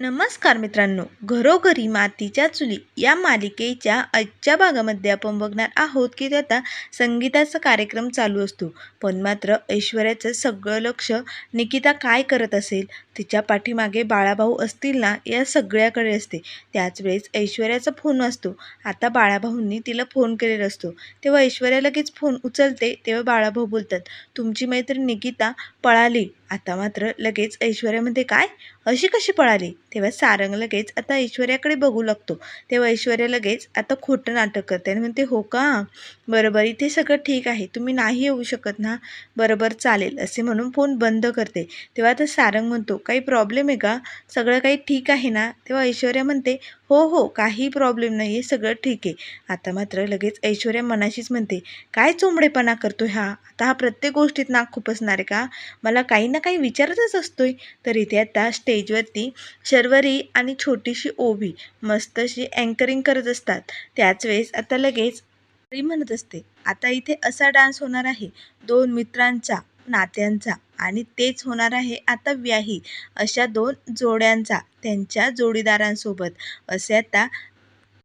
नमस्कार मित्रांनो घरोघरी मातीच्या चुली या मालिकेच्या आजच्या भागामध्ये आपण बघणार आहोत की ते आता संगीताचा कार्यक्रम चालू असतो. पण मात्र ऐश्वर्याचं सगळं लक्ष निकिता काय करत असेल तिच्या पाठीमागे बाळाभाऊ असतील ना या सगळ्याकडे असते. त्याच वेळेस ऐश्वर्याचा फोन असतो आता बाळाभाऊंनी तिला फोन केलेला असतो. तेव्हा ऐश्वर्या लगेच फोन उचलते तेव्हा बाळाभाऊ बोलतात तुमची मैत्रीण निकिता पळाली. आता मात्र लगेच ऐश्वर्यामध्ये काय? अशी कशी पळाली? तेव्हा सारंग लगेच आता ऐश्वर्याकडे बघू लागतो. तेव्हा ऐश्वर्या लगेच आता खोटं नाटक करते आणि म्हणते हो का? बरोबर इथे सगळं ठीक आहे तुम्ही नाही येऊ शकत ना बरोबर चालेल असे म्हणून फोन बंद करते. तेव्हा आता सारंग म्हणतो काही प्रॉब्लेम आहे का? सगळं काही ठीक आहे ना? तेव्हा ऐश्वर्या म्हणते हो हो काही प्रॉब्लेम नाही आहे सगळं ठीक आहे. आता मात्र लगेच ऐश्वर्या मनाशीच म्हणते काय चोंबडेपणा करतो हा? आता हा प्रत्येक गोष्टीत नाक खुपसणार आहे का? मला काही ना काही विचारतच असतोय. तर इथे आता स्टेजवरती शर्वरी आणि छोटीशी ओवी मस्त अशी अँकरिंग करत असतात. त्याच वेळेस आता लगेच ती म्हणत असते आता इथे असा डान्स होणार आहे. दोन मित्रांचा नात्यांचा आणि तेच होणार आहे आता व्याही. अशा दोन जोड्यांचा त्यांच्या जोडीदारांसोबत. असे आता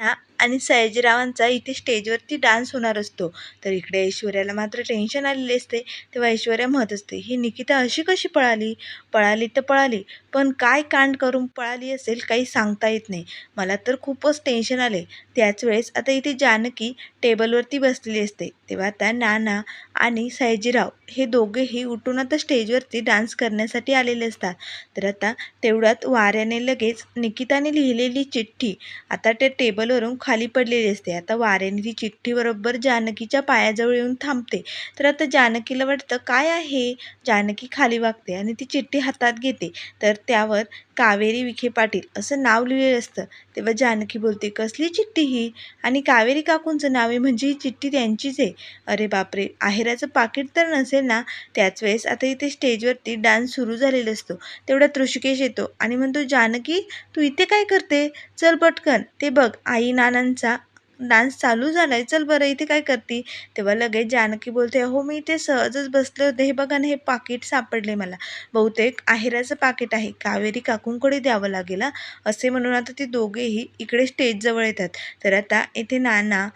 ना आणि सयाजीरावांचा इथे स्टेजवरती डान्स होणार असतो. तर इकडे ऐश्वर्याला मात्र टेन्शन आलेले असते. तेव्हा ऐश्वर्या म्हणत असते ही निकिता अशी कशी पळाली? पळाली तर पळाली पण काय कांड करून पळाली असेल काही सांगता येत नाही. मला तर खूपच टेन्शन आले. त्याच वेळेस आता इथे जानकी टेबलवरती बसलेली असते. तेव्हा आता नाना आणि सयाजीराव हे दोघेही उठून आता स्टेजवरती डान्स करण्यासाठी आलेले असतात. तर आता तेवढ्यात वाऱ्याने लगेच निकिताने लिहिलेली चिठ्ठी. आता त्या टेबलवरून खाली पडलेली असते. आता वाऱ्याने ती चिठ्ठी बरोबर जानकीच्या पायाजवळ येऊन थांबते. तर आता जानकीला वाटतं काय आहे? जानकी खाली वागते आणि ती चिठ्ठी हातात घेते. तर त्यावर कावेरी विखे पाटील असं नाव लिहिलेलं असतं. तेव्हा जानकी बोलते कसली चिठ्ठी ही? आणि कावेरी काकूंचं नाव आहे म्हणजे ही चिठ्ठी त्यांचीच आहे. अरे बापरे! आहेराचं पाकिट तर नसेल ना? त्याच वेळेस आता इथे स्टेजवरती डान्स सुरू झालेला असतो. तेवढ्यात ऋषिकेश येतो आणि म्हणतो जानकी तू इथे काय करते? चल पटकन. ते बघ आई नानांचा डान्स चालू झाला आहे चल बरं इथे काय करते? तेव्हा लगेच जानकी बोलते हो मी इथे सहजच बसले होते. हे बघा ना हे पाकिट सापडले मला. बहुतेक आहेराचं पाकिट आहे. कावेरी काकूंकडे द्यावं लागेल असे म्हणून आता ते दोघेही इकडे स्टेजजवळ येतात. तर आता इथे नाना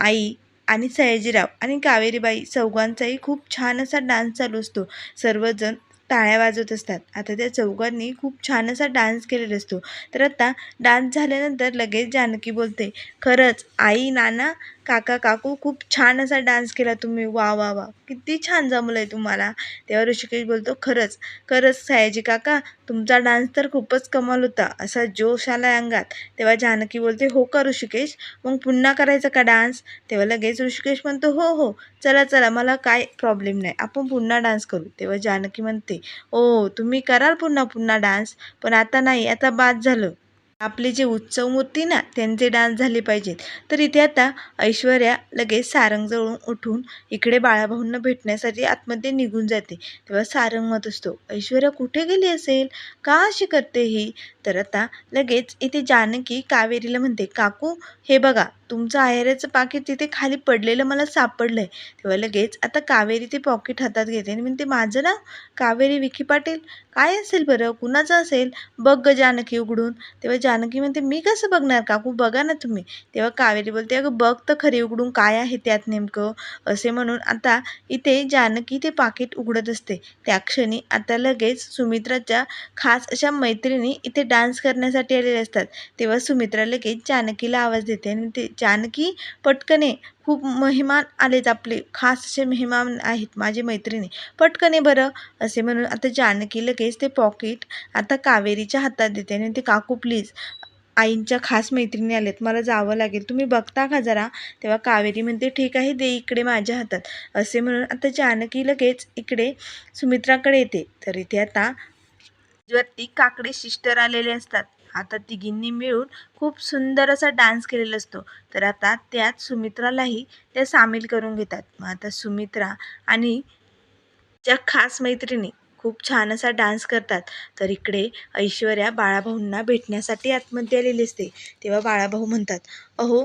आई आणि सयाजीराव आणि कावेरीबाई चौघांचाही खूप छान असा डान्स चालू असतो. सर्वजण टाळ्या वाजवत असतात. आता त्या चौघांनी खूप छान असा डान्स केलेला असतो. तर आता डान्स झाल्यानंतर लगेच जानकी बोलते खरंच आई नाना काका काकू खूप छान असा डान्स केला तुम्ही. वा वा वा. किती छान जमलं आहे तुम्हाला. तेव्हा ऋषिकेश बोलतो खरंच खरंच सयाजी काका तुमचा डान्स तर खूपच कमाल होता. असा जोश आला अंगात. तेव्हा जानकी बोलते हो का ऋषिकेश? मग पुन्हा करायचा का डान्स तेव्हा लगेच ऋषिकेश म्हणतो हो हो. चला चला. मला काय प्रॉब्लेम नाही. आपण पुन्हा डान्स करू. तेव्हा जानकी म्हणते ओ तुम्ही कराल पुन्हा पुन्हा डान्स पण आता नाही. आता बाद झालं. आपले जे उत्सव मूर्ती ना त्यांचे डान्स झाले पाहिजेत. तर इथे आता ऐश्वर्या लगेच सारंगजवळून उठून इकडे बाळाभाऊंना भेटण्यासाठी आतमध्ये निघून जाते. तेव्हा सारंग मत असतो ऐश्वर्या कुठे गेली असेल? का अशी करते ही? तर आता लगेच इथे जानकी कावेरीला म्हणते काकू हे बघा तुमचं आहेराचं पाकिट तिथे खाली पडलेलं मला सापडलं आहे तेव्हा लगेच आता कावेरी ते पॉकेट हातात घेते. आणि म्हणते माझं नाव कावेरी विखी पाटील काय असेल बरं? कुणाचं असेल? बघ ग जानकी उघडून. तेव्हा जानकी म्हणते मी कसं बघणार काकू? बघा ना तुम्ही. तेव्हा कावेरी बोलते अगं बघ तर खरी उघडून काय आहे त्यात नेमकं. असे म्हणून आता इथे जानकी ते पाकिट उघडत असते. त्या क्षणी आता लगेच सुमित्राच्या खास अशा मैत्रिणी इथे डान्स करण्यासाठी आलेले असतात. तेव्हा सुमित्रा लगेच जानकीला आवाज देते आणि ते जानकी पटकने खूप मेहमान आलेत आपले. खास असे मेहमान आहेत माझे मैत्रिणी. पटकने बरं असे म्हणून आता जानकी लगेच ते पॉकेट आता कावेरीच्या हातात देते आणि ते काकू प्लीज आईंच्या खास मैत्रिणी आलेत. मला जावं लागेल. तुम्ही बघता का जरा? तेव्हा कावेरी म्हणते ठीक आहे दे इकडे माझ्या हातात. असे म्हणून आता जानकी लगेच इकडे सुमित्राकडे येते. तर इथे आता वरती काकडे सिस्टर आलेले असतात. आता तिघींनी मिळून खूप सुंदर असा डान्स केलेला असतो. तर आता त्यात सुमित्रालाही त्या सामील करून घेतात. मग आता सुमित्रा आणि ज्या खास मैत्रिणी खूप छान असा डान्स करतात. तर इकडे ऐश्वर्या बाळाभाऊंना भेटण्यासाठी आतमध्ये आलेली असते. तेव्हा बाळाभाऊ म्हणतात अहो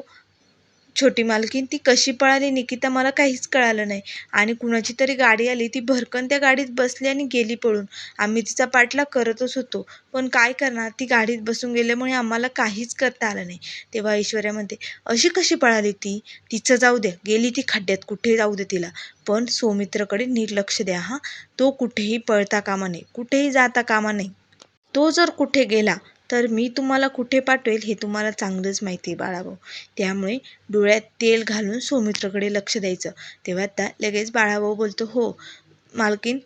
छोटी मालकीन ती कशी पळाली निकिता मला काहीच कळालं नाही. आणि कुणाची तरी गाडी आली ती भरकन त्या गाडीत बसली आणि गेली पळून. आम्ही तिचा पाठलाग करतच होतो. पण काय करणार ती गाडीत बसून गेल्यामुळे आम्हाला काहीच करता आलं नाही. तेव्हा ऐश्वर्या म्हणते अशी कशी पळाली ती? तिचं जाऊ द्या गेली ती खड्ड्यात कुठे जाऊ दे तिला. पण सौमित्रकडे नीट लक्ष द्या हां. तो कुठेही पळता कामा नये कुठेही जाता कामा नये. तो जर कुठे गेला तर मी तुम्हाला कुठे पाठवेल हे तुम्हाला चांगलंच माहिती आहे बाळाभाऊ. त्यामुळे डोळ्यात तेल घालून सौमित्रकडे लक्ष द्यायचं. तेव्हा त्या लगेच बाळाभाऊ बोलतो हो मालकीन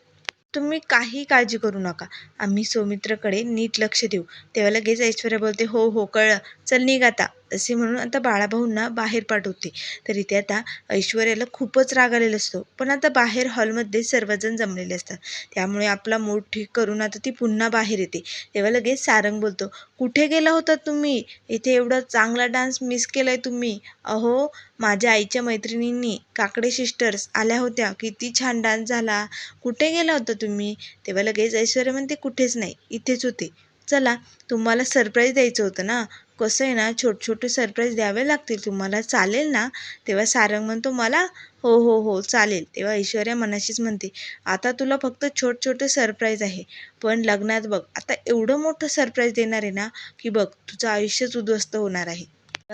तुम्ही काही काळजी करू नका. आम्ही सौमित्रकडे नीट लक्ष देऊ. तेव्हा लगेच ऐश्वर्या बोलते हो हो कळलं. चल निघ आता. असे म्हणून आता बाळाभाऊंना बाहेर पाठवते. तर इथे आता ऐश्वर्याला खूपच राग आलेला असतो. पण आता बाहेर हॉलमध्ये सर्वजण जमलेले असतात. त्यामुळे आपला मूड ठीक करून आता ती पुन्हा बाहेर येते. तेव्हा लगेच सारंग बोलतो कुठे गेला होता तुम्ही? इथे एवढा चांगला डान्स मिस केलाय तुम्ही. अहो माझ्या आईच्या मैत्रिणींनी काकडे सिस्टर्स आल्या होत्या. किती छान डान्स झाला. कुठे गेला होता तुम्ही? तेव्हा लगेच ऐश्वर्या म्हणते कुठेच नाही. इथेच होते. चला तुम्हाला सरप्राईज द्यायचं होतं ना? कसं आहे ना छोटे छोटे सरप्राईज द्यावे लागतील तुम्हाला. चालेल ना? तेव्हा सारंग म्हणतो मला? हो हो हो चालेल. तेव्हा ऐश्वर्या मनाशीच म्हणते आता तुला फक्त छोटे छोटे सरप्राईज आहे. पण लग्नात बघ आता एवढं मोठं सरप्राईज देणार आहे ना की बघ तुझं आयुष्यच उद्ध्वस्त होणार आहे.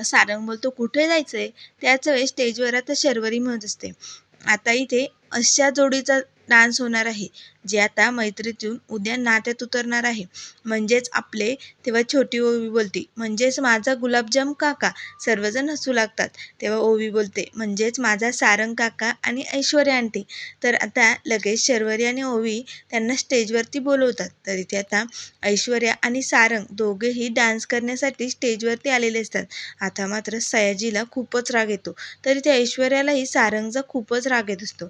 सारंग बोलतो कुठे जायचं आहे त्याच वेळेस स्टेजवर आता शर्वरी म्हणत असते. आता इथे अशा जोडीचा डान्स होणार आहे. जे आता मैत्रीतून उद्या नात्यात उतरणार आहे. म्हणजेच आपले तेव्हा छोटी ओवी बोलते. म्हणजेच माझा गुलाबजाम काका सर्वजण हसू लागतात. तेव्हा ओवी बोलते म्हणजेच माझा सारंग काका आणि ऐश्वर्या आंटी. तर आता लगेच शर्वरी आणि ओवी त्यांना स्टेजवरती बोलवतात. तर इथे आता ऐश्वर्या आणि सारंग दोघेही डान्स करण्यासाठी स्टेजवरती आलेले असतात. आता मात्र सयाजीला खूपच राग येतो. तरी त्या ऐश्वर्यालाही सारंगचा खूपच राग येत असतो.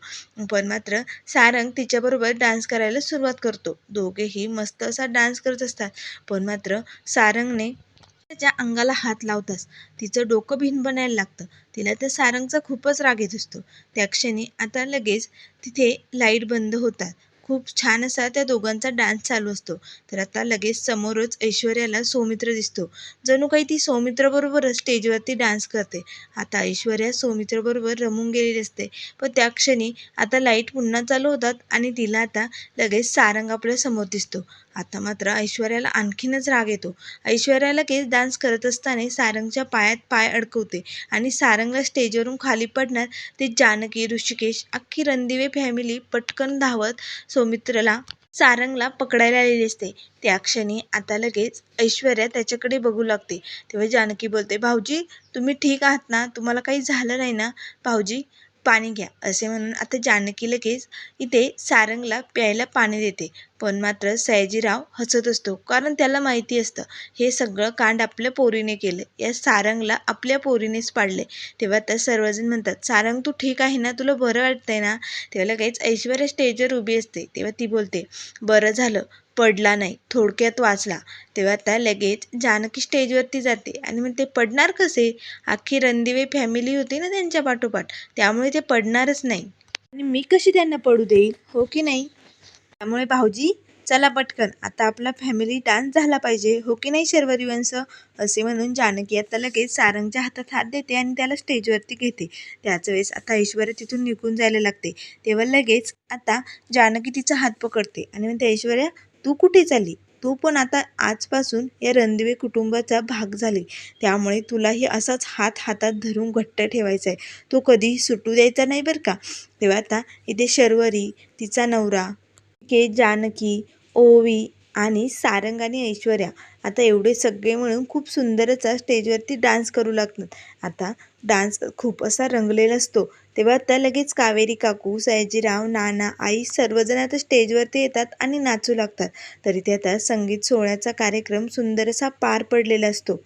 पण मात्र सारंग तिच्याबरोबर डान्स डान्स करायला सुरुवात करतो. दोघेही मस्त असा डान्स करत असतात. पण मात्र सारंगने त्याच्या अंगाला हात लावताच. तिचं डोकं भिन बनायला लागतं. तिला त्या सारंगचा खूपच राग येत असतो. त्या क्षणी आता लगेच तिथे लाइट बंद होतात. खूप छान असा त्या दोघांचा डान्स चालू असतो. तर आता लगेच समोरच ऐश्वर्याला सौमित्र दिसतो. जणू काही ती सौमित्रबरोबरच स्टेजवरती डान्स करते. आता ऐश्वर्या सौमित्रबरोबर रमून गेलेली असते. पण त्या क्षणी आता लाइट पुन्हा चालू होतात आणि तिला आता लगेच सारंग आपल्यासमोर दिसतो. आता मात्र ऐश्वर्याला आणखीनच राग येतो. ऐश्वर्या लगेच डान्स करत असताना सारंगच्या पायात पाय अडकवते आणि सारंगला स्टेजवरून खाली पडणार ते जानकी ऋषिकेश अख्खी रणदिवे फॅमिली पटकन धावत सौमित्रला सारंगला पकडायला आलेली असते. त्या क्षणी आता लगेच ऐश्वर्या त्याच्याकडे बघू लागते. तेव्हा जानकी बोलते भाऊजी तुम्ही ठीक आहात ना? तुम्हाला काही झालं नाही ना? भाऊजी पाणी घ्या असे म्हणून आता जानकी लगेच इथे सारंगला प्यायला पाणी देते. पण मात्र सयाजीराव हसत असतो कारण त्याला माहिती असतं हे सगळं कांड आपल्या पोरीने केलं. या सारंगला आपल्या पोरीनेच पाडले तेव्हा तर सर्वजण म्हणतात सारंग तू ठीक आहे ना? तुला बरं वाटतंय ना? तेव्हा लगेच ऐश्वर्या स्टेजवर उभी असते. तेव्हा ती बोलते बरं झालं. पडला नाही थोडक्यात वाचला. तेव्हा त्या लगेच जानकी स्टेजवरती जाते. आणि मग ते पडणार कसे? अख्खी रणदिवे फॅमिली होती ना त्यांच्या पाठोपाठ. त्यामुळे ते पडणारच नाही. आणि मी कशी त्यांना पडू देईल? हो की नाही? त्यामुळे भाऊजी चला पटकन. आता आपला फॅमिली डान्स झाला पाहिजे. हो की नाही शर्वरी वंश? असे म्हणून जानकी आता लगेच सारंगच्या हातात हात देते आणि त्याला स्टेजवरती घेते. त्याच वेळेस आता ऐश्वर्या तिथून निघून जायला लागते. तेव्हा लगेच आता जानकी तिचा हात पकडते. आणि म्हणते ऐश्वर्या तू कुठे चालली? तू पण आता आजपासून या रणदिवे कुटुंबाचा भाग झाली. त्यामुळे तुलाही असाच हात हातात धरून घट्ट ठेवायचा आहे तो कधीही सुटू द्यायचा नाही बरं का? तेव्हा आता इथे शर्वरी तिचा नवरा के जानकी ओवी आणि सारंग आणि ऐश्वर्या. आता एवढे सगळे मिळून खूप सुंदरच स्टेजवरती डान्स करू लागतात. आता डान्स खूप असा रंगलेला असतो. तेव्हा त्या लगेच कावेरी काकू सयाजीराव नाना आई सर्वजण आता स्टेजवरती येतात आणि नाचू लागतात. तरी ते आता संगीत सोहळ्याचा कार्यक्रम सुंदर असा पार पडलेला असतो.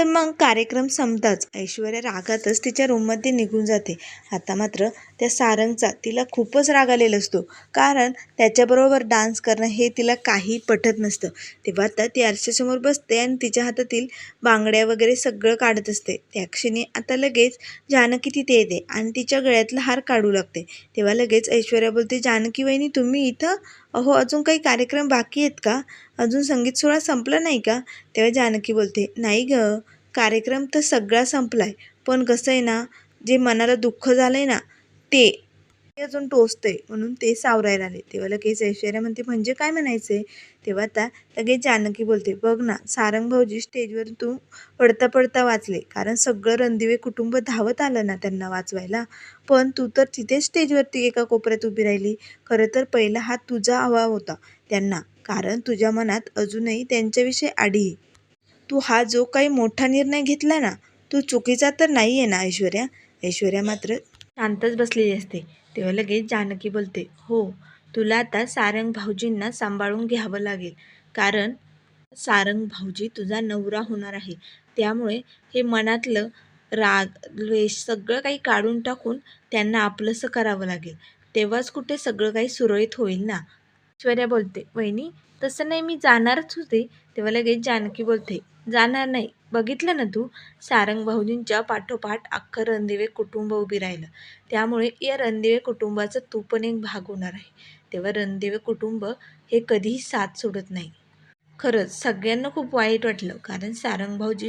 तर मग कार्यक्रम संपताच. ऐश्वर्या रागातच तिच्या रूममध्ये निघून जाते. आता मात्र त्या सारंगचा तिला खूपच राग आलेला असतो. कारण त्याच्याबरोबर डान्स करणं हे तिला काही पटत नसतं. तेव्हा आता ती आरशासमोर बसते आणि तिच्या हातातील बांगड्या वगैरे सगळं काढत असते. त्या क्षणी आता लगेच जानकी तिथे येते आणि तिच्या गळ्यातला हार काढू लागते. तेव्हा लगेच ऐश्वर्या बोलते जानकी वहिनी तुम्ही इथं? अहो अजून काही कार्यक्रम बाकी आहेत का? अजून संगीत सोहळा संपला नाही का? तेव्हा जानकी बोलते नाही ग कार्यक्रम तर सगळा संपला आहे पण कसं आहे ना जे मनाला दुःख झालं आहे ना ते अजून टोचतंय म्हणून ते सावरायला आले. तेव्हा लगेच ऐश्वर्या म्हणते म्हणजे काय म्हणायचंय? तेव्हा आता लगेच जानकी बोलते बघ ना सारंग भाऊजी स्टेजवर तू पडता पडता वाचले. कारण सगळं रणदिवे कुटुंब धावत आलं ना त्यांना वाचवायला. पण तू तर तिथेच स्टेजवरती एका कोपऱ्यात उभी राहिली. खरं तर पहिला हा तुझा हवा होता त्यांना. कारण तुझ्या मनात अजूनही त्यांच्याविषयी आडी आहे. तू हा जो काही मोठा निर्णय घेतला ना तू चुकीचा तर नाही आहे ना ऐश्वर्या? ऐश्वर्या मात्र शांतच बसलेली असते. तेव्हा लगेच जानकी बोलते हो तुला आता सारंग भाऊजींना सांभाळून घ्यावं लागेल. कारण सारंग भाऊजी तुझा नवरा होणार आहे. त्यामुळे हे मनातलं राग द्वेष सगळं काही काढून टाकून त्यांना आपलंसं करावं लागेल. तेव्हाच कुठे सगळं काही सुरळीत होईल ना? ऐश्वर्या बोलते वहिनी तसं नाही मी जाणारच होते. तेव्हा लगेच जानकी बोलते जाणार नाही. बघितलं ना तू? सारंग भाऊजींच्या पाठोपाठ अख्खं रणदिवे कुटुंब उभी राहिलं. त्यामुळे या रणदिवे कुटुंबाचं तू पण एक भाग होणार आहे. तेव्हा रणदिवे कुटुंब हे कधीही साथ सोडत नाही. खरंच सगळ्यांना खूप वाईट वाटलं. कारण सारंग भाऊजी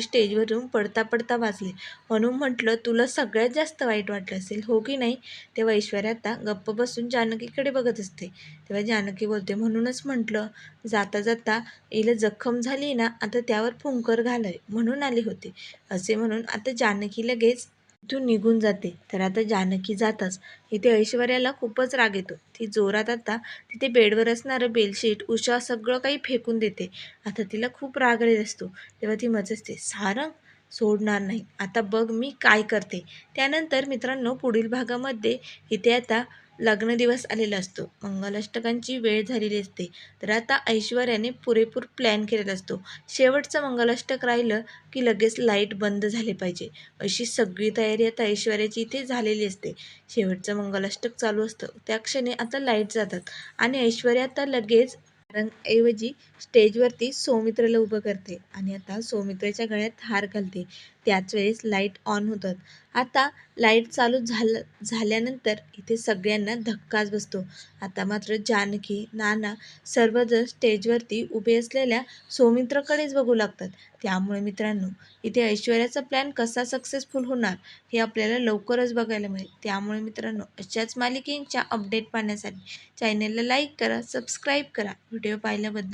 पडता पडता वाचले म्हणून म्हटलं तुला सगळ्यात जास्त वाईट वाटलं असेल हो की नाही? तेव्हा ऐश्वर्या आता गप्प बसून जानकीकडे बघत असते. तेव्हा जानकी बोलते म्हणूनच म्हटलं जाता जाता हिला जखम झाली ना आता त्यावर फुंकर घालाय म्हणून आले होते. असे म्हणून आता जानकी लगेच तिथून निघून जाते. तर आता जानकी जाताच. इथे ऐश्वर्याला खूपच राग येतो. ती जोरात आता तिथे बेडवर असणारं बेलशीट उषा सगळं काही फेकून देते. आता तिला खूप राग येत असतो. तेव्हा ती मचसते सारंग सोडणार नाही. आता बघ मी काय करते. त्यानंतर मित्रांनो पुढील भागामध्ये इथे आता लग्न दिवस आलेला असतो. मंगलाष्टकांची वेळ झालेली असते. तर आता ऐश्वर्याने पुरेपूर प्लॅन केलेला असतो. शेवटचं मंगलाष्टक राहिलं की लगेच लाइट बंद झाले पाहिजे. अशी सगळी तयारी आता ऐश्वर्याची इथे झालेली असते. शेवटचं मंगलाष्टक चालू असतं. त्या क्षणी आता लाइट जातात. आणि ऐश्वर्या आता लगेच ऐवजी स्टेजवरती सौमित्रला उभं करते. आणि आता सौमित्राच्या गळ्यात हार घालते. त्याच वेळेस लाइट ऑन होतात. आता लाइट चालू झालं झाल्यानंतर इथे सगळ्यांना धक्काच बसतो. आता मात्र जानकी नाना सर्वजण स्टेजवरती उभे असलेल्या सौमित्रकडेच बघू लागतात. त्यामुळे मित्रांनो इथे ऐश्वर्याचा प्लॅन कसा सक्सेसफुल होणार हे आपल्याला लवकरच बघायला मिळेल. त्यामुळे मित्रांनो अशाच मालिकेंच्या अपडेट पाहण्यासाठी चॅनलला लाईक करा सबस्क्राईब करा. व्हिडिओ पाहिल्याबद्दल